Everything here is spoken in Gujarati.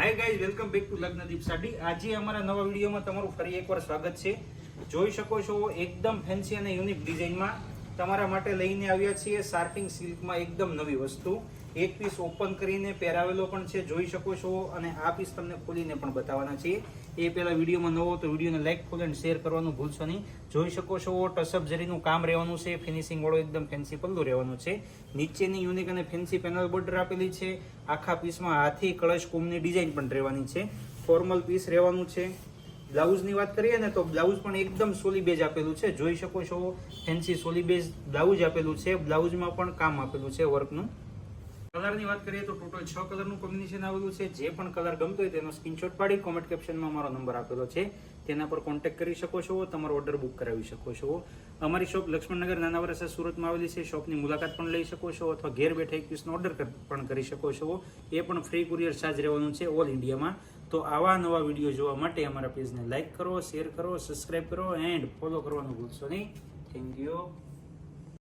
Hi guys welcome back to Lagnadeep sari આજે અમારા નવા વિડીયોમાં તમારું ફરી એકવાર સ્વાગત છે. જોઈ શકો છો, એકદમ ફેન્સી અને યુનિક ડિઝાઇનમાં તમારા માટે લઈને આવ્યા છીએ સાર્ફિંગ સિલ્કમાં એકદમ નવી વસ્તુ. એક પીસ ઓપન કરીને પહેરાવેલો પણ છે, જોઈ શકો છો અને આ પીસ તમને ખોલીને પણ બતાવવાના છીએ. એ પહેલા વિડીયોમાં નવો તો વિડીયોને લાઇક ફોલો એન્ડ શેર કરવાનું ભૂલશો નહીં. જોઈ શકો છો ટસઅપ જરીનું કામ રહેવાનું છે ફિનિશિંગવાળો એકદમ ફેન્સી પલ્લું રહેવાનું છે. નીચેની યુનિક અને ફેન્સી પેનલ બોર્ડર આપેલી છે. આખા પીસમાં હાથી, કળશ કુંભની ડિઝાઇન પણ રહેવાની છે. ફોર્મલ પીસ રહેવાનું છે. બ્લાઉઝની વાત કરીએ ને તો બ્લાઉઝ પણ એકદમ સોલી બેઝ આપેલું છે. જોઈ શકો છો ફેન્સી સોલી બેઝ બ્લાઉઝ આપેલું છે. બ્લાઉઝમાં પણ કામ આપેલું છે વર્કનું કલરની વાત કરીએ તો ટોટલ છ કલરનું કોમ્બિનેશન આવેલું છે. જે પણ કલર ગમતો હોય તેનો સ્ક્રીનશોટ પાડી કોમેન્ટ કેપ્શનમાં મારો નંબર આપેલો છે. તેના પર કોન્ટેક્ટ કરી શકો છો, તમારો ઓર્ડર બુક કરાવી શકો છો. અમારી શોપ લક્ષ્મણનગર નાના વરસા સુરતમાં આવેલી છે. શોપની મુલાકાત પણ લઈ શકો છો અથવા ઘેર બેઠા એક પીસનો ઓર્ડર પણ કરી શકો છો. એ પણ ફ્રી કુરિયર ચાર્જ રહેવાનું છે ઓલ ઇન્ડિયામાં તો આવા નવા વીડિયો જોવા માટે અમારા પેજને લાઇક કરો શેર કરો સબસ્ક્રાઇબ કરો એન્ડ ફોલો કરવાનું ભૂલશો નહીં. Thank you